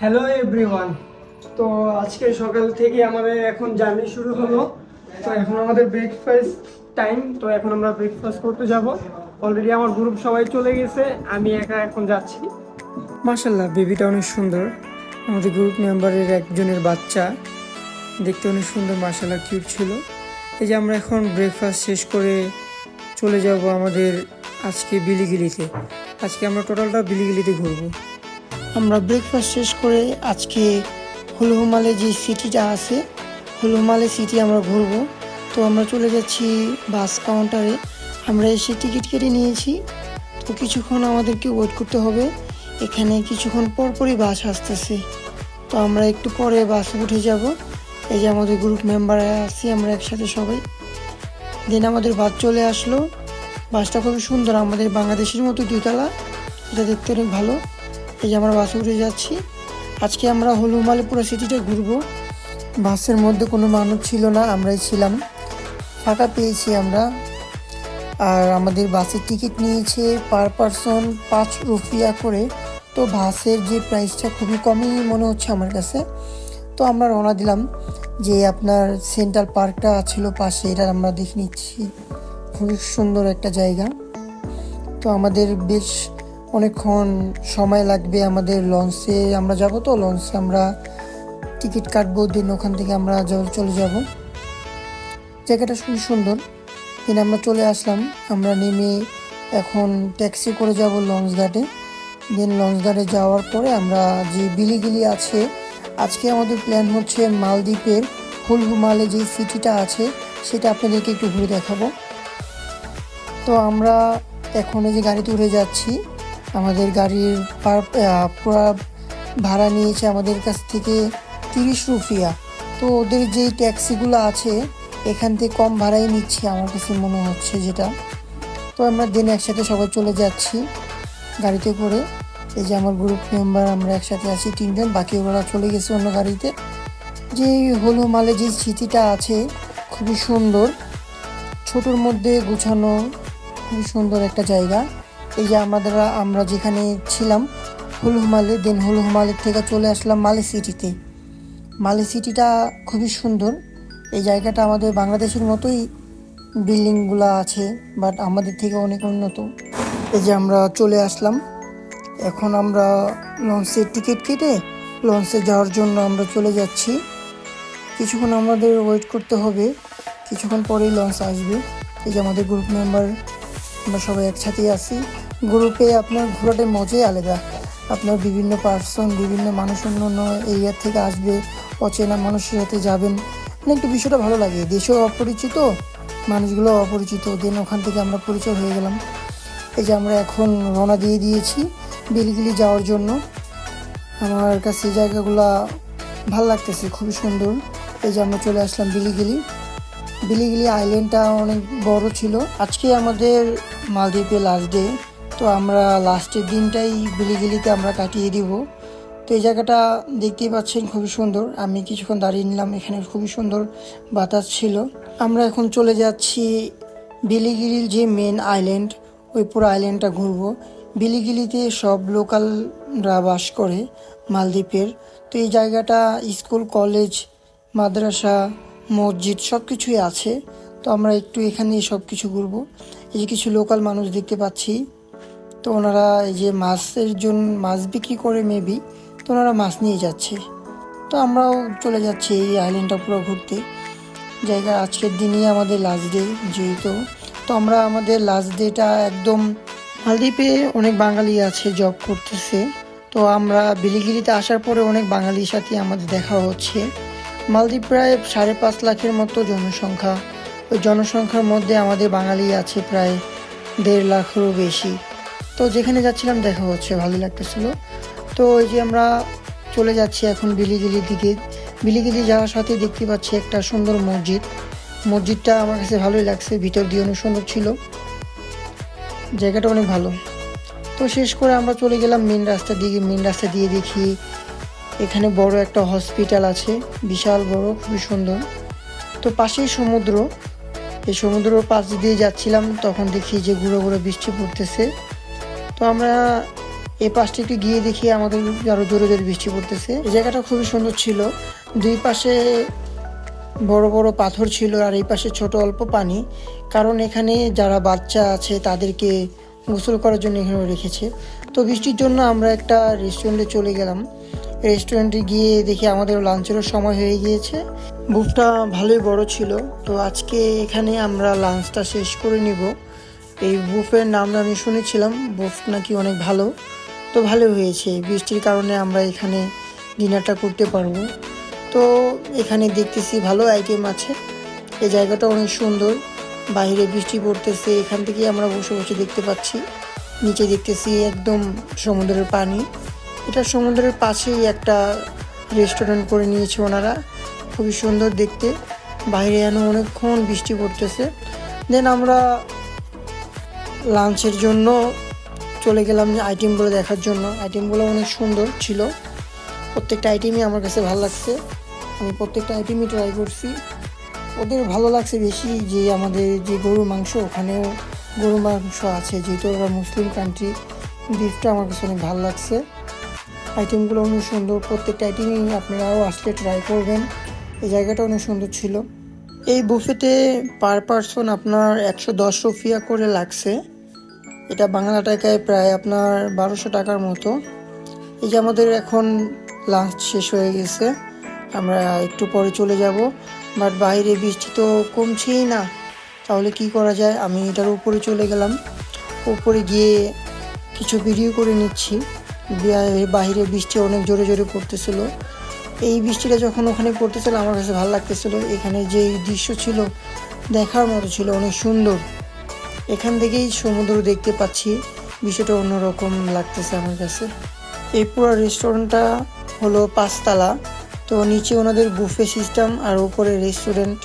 Hello everyone তো আজকে সকাল থেকে আমাদের এখন জার্নি শুরু হলো। তো এখন আমাদের ব্রেকফাস্ট টাইম তো এখন আমরা ব্রেকফাস্ট করতে যাব। অলরেডি আমার গ্রুপ সবাই চলে গেছে, আমি একা এখন যাচ্ছি। মাশাল্লাহ বেবিটা অনেক সুন্দর। আমাদের গ্রুপ মেম্বারের একজনের বাচ্চা। দেখতে অনেক সুন্দর মাশাল্লাহ কিউট ছিল। এই যে আমরা এখন ব্রেকফাস্ট শেষ করে চলে যাব আমাদের আজকে বিলিগিলিতে আজকে আমরা টোটালটা বিলিগিলিতে ঘুরবো। আমরা ব্রেকফাস্ট শেষ করে আজকে হুলহুমালে যে সিটিটা আছে, হুলহুমালে সিটি আমরা ঘুরবো। তো আমরা চলে যাচ্ছি বাস কাউন্টারে আমরা এসে টিকিট কেটে নিয়েছি। তো কিছুক্ষণ আমাদেরকে ওয়েট করতে হবে। এখানে কিছুক্ষণ পরপরই বাস আসতেছে। তো আমরা একটু পরে বাসে উঠে যাব। এই যে আমাদের গ্রুপ মেম্বার আছি, আমরা একসাথে সবাই। দেন আমাদের বাস চলে আসলো। বাসটা খুবই সুন্দর, আমাদের বাংলাদেশের মতো দুতলা। এটা দেখতে অনেক ভালো। এই যে আমরা বাসে উঠে যাচ্ছি। আজকে আমরা হলুমালে পুরো সিটিটা ঘুরবো। বাসের মধ্যে কোনো মানুষ ছিল না, আমরাই ছিলাম। ফাঁকা পেয়েছি আমরা। আর আমাদের বাসের টিকিট নিয়েছে পার পারসন পাঁচ রুপিয়া করে। তো বাসের যে প্রাইসটা খুবই কমই মনে হচ্ছে আমার কাছে। তো আমরা রওনা দিলাম যে আপনার সেন্ট্রাল পার্কটা ছিল পাশে, এটা আমরা দেখে নিচ্ছি। খুবই সুন্দর একটা জায়গা। তো আমাদের বেশ অনেকক্ষণ সময় লাগবে আমাদের লঞ্চে আমরা যাব তো, লঞ্চে আমরা টিকিট কাটবো, দিন ওখান থেকে আমরা চলে যাব। জায়গাটা খুবই সুন্দর। দিন আমরা চলে আসলাম। আমরা নেমে এখন ট্যাক্সি করে যাব লঞ্চ ঘাটে। দেন লঞ্চ ঘাটে যাওয়ার পরে আমরা যে বিলিগিলি আছে, আজকে আমাদের প্ল্যান হচ্ছে মালদ্বীপের হুলহুমালে যে সিটিটা আছে, সেটা আপনাদেরকে একটু ঘুরে দেখাবো। তো আমরা এখন এই যে গাড়িতে উঠে যাচ্ছি আমাদের গাড়ির ভাড়া নিয়েছে আমাদের কাছ থেকে তিরিশ রুপিয়া তো ওদের যে ট্যাক্সিগুলো আছে, এখান থেকে কম ভাড়াই নিচ্ছে আমার কাছে মনে হচ্ছে যেটা। তো আমরা দিন একসাথে সবাই চলে যাচ্ছি গাড়িতে করে। এই যে আমার গ্রুপ মেম্বার আমরা একসাথে আছি তিনজন, বাকি ওরা চলে গেছে অন্য গাড়িতে। যে হলো মালে যে স্মৃতিটা আছে, খুবই সুন্দর। ছোটোর মধ্যে গুছানো, খুবই সুন্দর একটা জায়গা। এই যে আমাদের, আমরা যেখানে ছিলাম হুলহুমালে দেন হুলহুমালের থেকে চলে আসলাম মালে সিটিতে। মালে সিটিটা খুবই সুন্দর। এই জায়গাটা আমাদের বাংলাদেশের মতোই বিল্ডিংগুলো আছে, বাট আমাদের থেকে অনেক উন্নত। এই যে আমরা চলে আসলাম। এখন আমরা লঞ্চের টিকিট কেটে লঞ্চে যাওয়ার জন্য আমরা চলে যাচ্ছি। কিছুক্ষণ আমাদের ওয়েট করতে হবে। কিছুক্ষণ পরেই লঞ্চ আসবে। এই যে আমাদের গ্রুপ মেম্বার, আমরা সবাই একসাথেই আছি। গ্রুপে আপনার ঘোরাটাই মজাই আলাদা। আপনার বিভিন্ন পার্সন বিভিন্ন মানুষ অন্য অন্য এরিয়া থেকে আসবে, অচেনা মানুষের সাথে যাবেন। মানে একটু বিষয়টা ভালো লাগে। দেশেও অপরিচিত, মানুষগুলো অপরিচিত। দেন ওখান থেকে আমরা পরিচয় হয়ে গেলাম। এই যে আমরা এখন রওনা দিয়ে দিয়েছি বিলগিলি যাওয়ার জন্য। আমার কাছে জায়গাগুলা ভালো লাগতেছে, খুবই সুন্দর। এই যে আমরা চলে আসলাম বিলিগিলি। বিলিগিলি আইল্যান্ডটা অনেক বড় ছিল। আজকে আমাদের মালদ্বীপে লাস্ট ডে তো আমরা লাস্টের দিনটাই বিলিগিলিতে আমরা কাটিয়ে দিব। তো এই জায়গাটা দেখতেই পাচ্ছেন খুবই সুন্দর। আমি কিছুক্ষণ দাঁড়িয়ে নিলাম, এখানে খুবই সুন্দর বাতাস ছিল। আমরা এখন চলে যাচ্ছি বিলিগিরির যে মেন আইল্যান্ড ওই পুরো আইল্যান্ডটা ঘুরবো। বিলিগিলিতে সব লোকালরা বাস করে মালদ্বীপের। তো এই জায়গাটা স্কুল কলেজ মাদ্রাসা, মসজিদ সব কিছুই আছে। তো আমরা একটু এখানে সব কিছু ঘুরবো। এই যে কিছু লোকাল মানুষ দেখতে পাচ্ছি। তো ওনারা এই যে মাছের জন্য, মাছ বিক্রি করে মেবি তো ওনারা মাছ নিয়ে যাচ্ছে। তো আমরাও চলে যাচ্ছি এই আইল্যান্ডটা পুরো ঘুরতে। জায়গা আজকের দিনই আমাদের লাস্ট ডে যেহেতু। তো আমরা আমাদের লাস্ট ডেটা একদম মালদ্বীপে অনেক বাঙালি আছে জব করতেছে। তো আমরা বিলিগিরিতে আসার পরে অনেক বাঙালির সাথে আমাদের দেখা হচ্ছে। মালদ্বীপ প্রায় সাড়ে পাঁচ লাখের মতো জনসংখ্যা। ওই জনসংখ্যার মধ্যে আমাদের বাঙালি আছে প্রায় দেড় লাখেরও বেশি। তো যেখানে যাচ্ছিলাম, দেখা হচ্ছে, ভালোই লাগতেছিল। তো ওই যে আমরা চলে যাচ্ছি এখন বিলিগিলির দিকে। বিলিগিলি যাওয়ার সাথে দেখতে পাচ্ছি একটা সুন্দর মসজিদ। মসজিদটা আমার কাছে ভালোই লাগছে, ভিতর দিয়ে অনেক সুন্দর ছিল। জায়গাটা অনেক ভালো। তো শেষ করে আমরা চলে গেলাম মেন রাস্তা দিকে। মেন রাস্তা দিয়ে দেখি এখানে বড় একটা হসপিটাল আছে। বিশাল বড়, খুবই সুন্দর। তো পাশেই সমুদ্র। এই সমুদ্রের পাশ দিয়ে যাচ্ছিলাম, তখন দেখি যে গুঁড়ো গুঁড়ো বৃষ্টি পড়তেছে। তো আমরা এই পাশটা একটু গিয়ে দেখি আমাদের আরও জোরে জোরে বৃষ্টি পড়তেছে। এই জায়গাটা খুবই সুন্দর ছিল। দুই পাশে বড় বড় পাথর ছিল আর এই পাশে ছোট অল্প পানি। কারণ এখানে যারা বাচ্চা আছে তাদেরকে গোসল করার জন্য এখানে রেখেছে। তো বৃষ্টির জন্য আমরা একটা রেস্টুরেন্টে চলে গেলাম। রেস্টুরেন্টে গিয়ে দেখি আমাদের লাঞ্চেরও সময় হয়ে গিয়েছে। বুফটা ভালোই বড় ছিল। তো আজকে এখানে আমরা লাঞ্চটা শেষ করে নিব। এই বুফের নাম আমি শুনেছিলাম। বুফ নাকি অনেক ভালো। তো ভালো হয়েছে। বৃষ্টির কারণে আমরা এখানে ডিনারটা করতে পারব। তো এখানে দেখতেছি ভালো আইটেম আছে। এই জায়গাটা অনেক সুন্দর। বাইরে বৃষ্টি পড়তেছে। এখান থেকে আমরা বসে বসে দেখতে পাচ্ছি। নিচে দেখতেছি একদম সমুদ্রের পানি। এটা সমুদ্রের পাশেই একটা রেস্টুরেন্ট করে নিয়েছে ওনারা। খুবই সুন্দর দেখতে। বাইরে যেন অনেকক্ষণ বৃষ্টি পড়তেছে। দেন আমরা লাঞ্চের জন্য চলে গেলাম যে আইটেমগুলো দেখার জন্য। আইটেমগুলো অনেক সুন্দর ছিল। প্রত্যেকটা আইটেমই আমার কাছে ভালো লাগছে। আমি প্রত্যেকটা আইটেমই ট্রাই করছি। ওদের ভালো লাগছে বেশি যে আমাদের যে গরুর মাংস, ওখানেও গরুর মাংস আছে। যেহেতু ওরা মুসলিম কান্ট্রি বিফটা আমার কাছে অনেক ভালো লাগছে। আইটেমগুলো অনেক সুন্দর। প্রত্যেকটা আইটেমই আপনারাও আসলে ট্রাই করবেন। এই জায়গাটা অনেক সুন্দর ছিল। এই বুফেতে পার পারসন আপনার একশো দশ রুপিয়া করে লাগছে। এটা বাংলা টাকায় প্রায় আপনার বারোশো টাকার মতো। এই যে আমাদের এখন লাঞ্চ শেষ হয়ে গেছে, আমরা একটু পরে চলে যাব। বাট বাইরে বৃষ্টি তো কমছেই না, তাহলে কি করা যায়? আমি এটার উপরে চলে গেলাম। উপরে গিয়ে কিছু ভিডিও করে নিচ্ছি। বাইরে বৃষ্টি অনেক জোরে জোরে পড়তেছিল। এই বৃষ্টিটা যখন ওখানে পড়তেছিল, আমার কাছে ভালো লাগতেছিল। এখানে যে দৃশ্য ছিল, দেখার মতো ছিল, অনেক সুন্দর। এখান থেকেই সমুদ্র দেখতে পাচ্ছি। বিষয়টা অন্যরকম লাগতেছে আমার কাছে। এই পুরো রেস্টুরেন্টটা হলো পাঁচতলা। তো নিচে ওনাদের বুফে সিস্টেম আর উপরে রেস্টুরেন্ট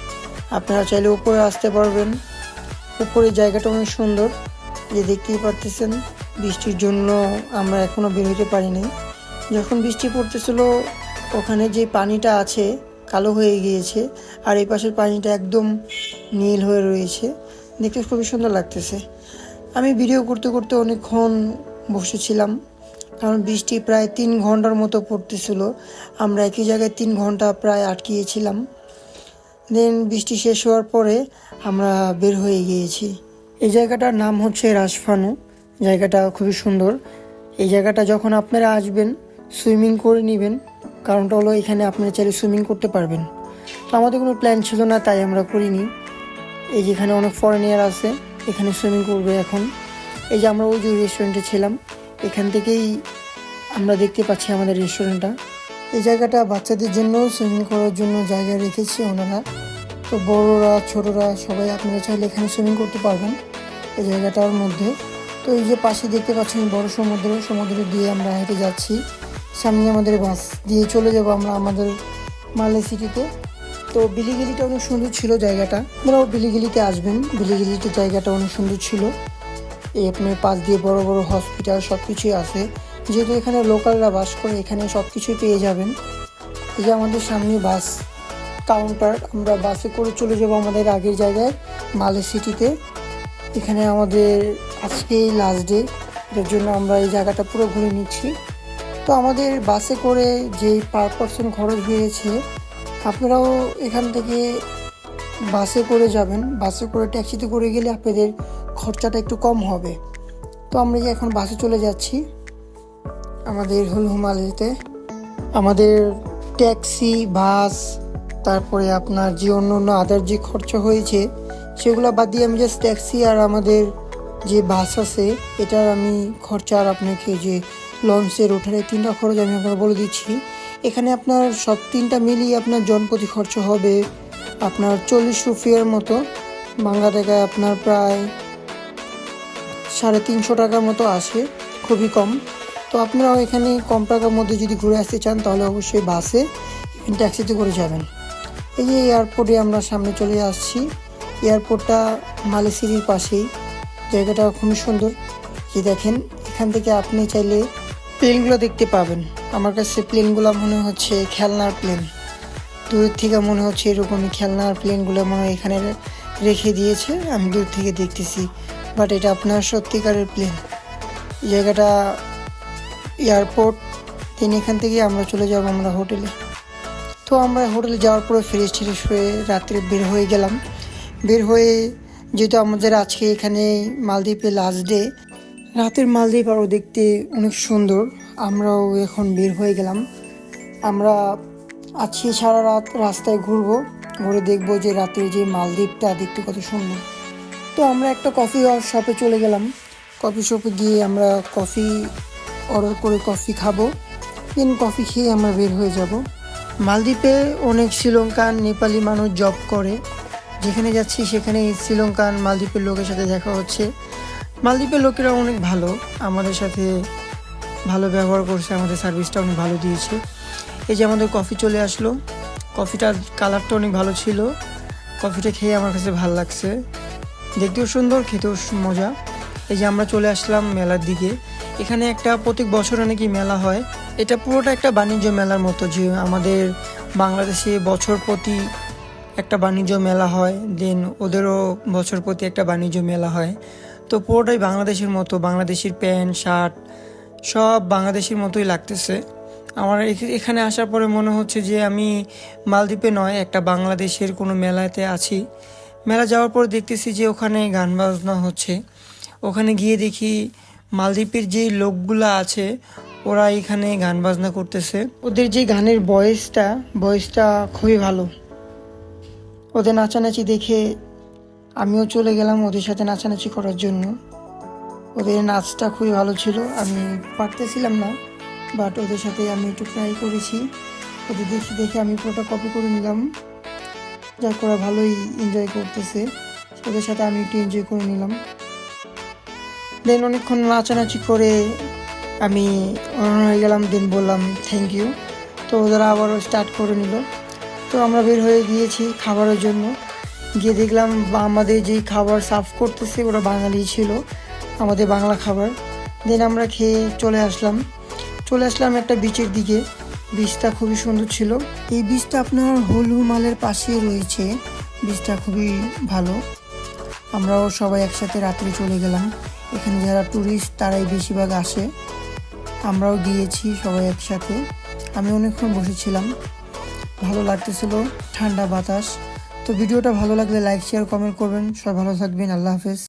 আপনারা চাইলে উপরে আসতে পারবেন। উপরে জায়গাটা অনেক সুন্দর। যে দেখতেই পারতেছেন, বৃষ্টির জন্য আমরা এখনও বেরোতে পারিনি। যখন বৃষ্টি পড়তেছিল, ওখানে যে পানিটা আছে, কালো হয়ে গিয়েছে, আর এই পাশের পানিটা একদম নীল হয়ে রয়েছে। দেখতে খুবই সুন্দর লাগতেছে। আমি ভিডিও করতে করতে অনেকক্ষণ বসেছিলাম, কারণ বৃষ্টি প্রায় তিন ঘণ্টার মতো পড়তেছিল। আমরা একই জায়গায় তিন ঘণ্টা প্রায় আটকিয়েছিলাম। দেন বৃষ্টি শেষ হওয়ার পরে আমরা বের হয়ে গিয়েছি। এই জায়গাটার নাম হচ্ছে রাজফানু। জায়গাটা খুবই সুন্দর। এই জায়গাটা যখন আপনারা আসবেন, সুইমিং করে নেবেন। কারণটা হলো এখানে আপনারা চাইলে সুইমিং করতে পারবেন। তো আমাদের কোনো প্ল্যান ছিল না, তাই আমরা করিনি। এই যেখানে অনেক ফরেনিয়ার আছে, এখানে সুইমিং করবে এখন। এই যে আমরা ওই যে রেস্টুরেন্টে ছিলাম, এখান থেকেই আমরা দেখতে পাচ্ছি আমাদের রেস্টুরেন্টটা এই জায়গাটা বাচ্চাদের জন্য সুইমিং করার জন্য জায়গা রেখেছে ওনারা। তো বড়রা, ছোটরা সবাই আপনারা চাইলে এখানে সুইমিং করতে পারবেন এই জায়গাটার মধ্যে। তো এই যে পাশে দেখতে পাচ্ছেন বড় সমুদ্র সমুদ্র দিয়ে আমরা হেঁটে যাচ্ছি। সামনে আমাদের বাস, দিয়ে চলে যাব আমরা আমাদের মালে সিটিতে তো বিলিগিলিটা অনেক সুন্দর ছিল জায়গাটা। আপনারাও বিলিগিলিতে আসবেন। বিলিগিলিতে জায়গাটা অনেক সুন্দর ছিল। এই আপনার পাশ দিয়ে বড় বড় হসপিটাল সব কিছুই আছে। যেহেতু এখানে লোকালরা বাস করে, এখানে সব কিছুই পেয়ে যাবেন। এই যে আমাদের সামনে বাস কাউন্টার, আমরা বাসে করে চলে যাব আমাদের আগের জায়গায়, মালে সিটিতে। এখানে আমাদের আজকেই লাস্ট ডে এটার জন্য আমরা এই জায়গাটা পুরো ঘুরে নিচ্ছি। তো আমাদের বাসে করে যেই পার পার্সন খরচ হয়েছে আপনারাও এখান থেকে বাসে করে যাবেন। বাসে করে ট্যাক্সিতে করে গেলে আপনাদের খরচাটা একটু কম হবে। তো আমরা যে এখন বাসে চলে যাচ্ছি, আমাদের হল হুমালিতে আমাদের ট্যাক্সি, বাস, তারপরে আপনার যে অন্য অন্য আদার যে খরচা হয়েছে, সেগুলো বাদ দিয়ে আমি জাস্ট ট্যাক্সি আর আমাদের যে বাস আছে, এটার আমি খরচা আর আপনাকে যে লঞ্চের ওঠার তিনটা খরচ আমি আপনাকে বলে দিচ্ছি। এখানে আপনার সব তিনটা মিলিয়ে আপনার জনপ্রতি খরচ হবে আপনার চল্লিশ রুপিয়ার মতো। বাংলা টাকায় আপনার প্রায় সাড়ে তিনশো টাকার মতো আসে, খুবই কম। তো আপনারাও এখানে কম টাকার মধ্যে যদি ঘুরে আসতে চান, তাহলে অবশ্যই বাসে ইভেন ট্যাক্সিতে করে যাবেন। এই যে এয়ারপোর্টে আমরা সামনে চলে আসছি। এয়ারপোর্টটা মালেসিরির পাশেই। জায়গাটা খুবই সুন্দর। যে দেখেন, এখান থেকে আপনি চাইলে প্লেনগুলো দেখতে পাবেন। আমার কাছে প্লেনগুলো মনে হচ্ছে খেলনার প্লেন। দূর থেকে মনে হচ্ছে এরকমই খেলনার প্লেনগুলো মনে হয় এখানে রেখে দিয়েছে। আমি দূর থেকে দেখতেছি। বাট এটা আপনার সত্যিকারের প্লেন। জায়গাটা এয়ারপোর্ট তিনি এখান থেকে আমরা চলে যাব আমরা হোটেলে। তো আমরা হোটেলে যাওয়ার পরে ফ্রেশ ট্রেশ হয়ে রাত্রে বের হয়ে গেলাম। বের হয়ে যেহেতু আমাদের আজকে এখানে মালদ্বীপে লাস্ট ডে রাতের মালদ্বীপ আরও দেখতে অনেক সুন্দর। আমরাও এখন বের হয়ে গেলাম। আমরা আজকে সারা রাত রাস্তায় ঘুরবো, ঘুরে দেখব যে রাতের যে মালদ্বীপটা দেখতে কত সুন্দর। তো আমরা একটা কফি শপে চলে গেলাম। কফি শপে গিয়ে আমরা কফি অর্ডার করে কফি খাব, দেন কফি খেয়ে আমরা বের হয়ে যাব। মালদ্বীপে অনেক শ্রীলঙ্কান, নেপালি মানুষ জব করে। যেখানে যাচ্ছি সেখানে শ্রীলঙ্কান মালদ্বীপের লোকের সাথে দেখা হচ্ছে। মালদ্বীপের লোকেরা অনেক ভালো। আমাদের সাথে ভালো ব্যবহার করছে, আমাদের সার্ভিসটা অনেক ভালো দিয়েছে। এই যে আমাদের কফি চলে আসলো। কফিটার কালারটা অনেক ভালো ছিল। কফিটা খেয়ে আমার কাছে ভালো লাগছে। দেখতেও সুন্দর, খেতেও মজা। এই যে আমরা চলে আসলাম মেলার দিকে। এখানে একটা প্রত্যেক বছরে নাকি মেলা হয়। এটা পুরোটা একটা বাণিজ্য মেলার মতো যে আমাদের বাংলাদেশে বছর প্রতি একটা বাণিজ্য মেলা হয়, দেন ওদেরও বছর প্রতি একটা বাণিজ্য মেলা হয়। তো পুরোটাই বাংলাদেশের মতো, বাংলাদেশের প্যান্ট, শার্ট, সব বাংলাদেশের মতোই লাগতেছে। আমার এখ- এখানে আসার পরে মনে হচ্ছে যে আমি মালদ্বীপে নয়, একটা বাংলাদেশের কোনো মেলাতে আছি। মেলা যাওয়ার পর দেখতেছি যে ওখানে গান বাজনা হচ্ছে। ওখানে গিয়ে দেখি মালদ্বীপের যে লোকগুলা আছে, ওরা এখানে গান বাজনা করতেছে। ওদের যে গানের বয়েসটা বয়েসটা খুবই ভালো। ওদের নাচানাচি দেখে আমিও চলে গেলাম ওদের সাথে নাচানাচি করার জন্য। ওদের নাচটা খুবই ভালো ছিল, আমি পারতেছিলাম না বাট ওদের সাথে আমি একটু ট্রাই করেছি। ওদের দেখে দেখে আমি পুরোটা কপি করে নিলাম। যার করা ভালোই এনজয় করতেছে। ওদের সাথে আমি একটু এনজয় করে নিলাম। দেন অনেকক্ষণ নাচানাচি করে আমি অন হয়ে গেলাম দেন বললাম থ্যাংক ইউ তো ওরা আবারও স্টার্ট করে নিল। তো আমরা বের হয়ে গিয়েছি খাবারের জন্য। গিয়ে দেখলাম আমাদের যেই খাবার সার্ভ করতেছে ওরা বাঙালি ছিল, আমাদের বাংলা খাবার। দেন আমরা খেয়ে চলে আসলাম। চলে আসলাম একটা বিচের দিকে। বীজটা খুবই সুন্দর ছিল। এই বীজটা আপনার হলু মালের পাশেই রয়েছে। বীজটা খুবই ভালো। আমরাও সবাই একসাথে রাত্রে চলে গেলাম। এখানে যারা ট্যুরিস্ট তারাই বেশিরভাগ আসে। আমরাও গিয়েছি সবাই একসাথে। আমি অনেকক্ষণ বসেছিলাম। ভালো লাগতেছিল। ঠান্ডা বাতাস। তো ভিডিওটা ভালো লাগলে লাইক শেয়ার কমেন্ট করবেন। সবাই ভালো থাকবেন। আল্লাহ হাফেজ।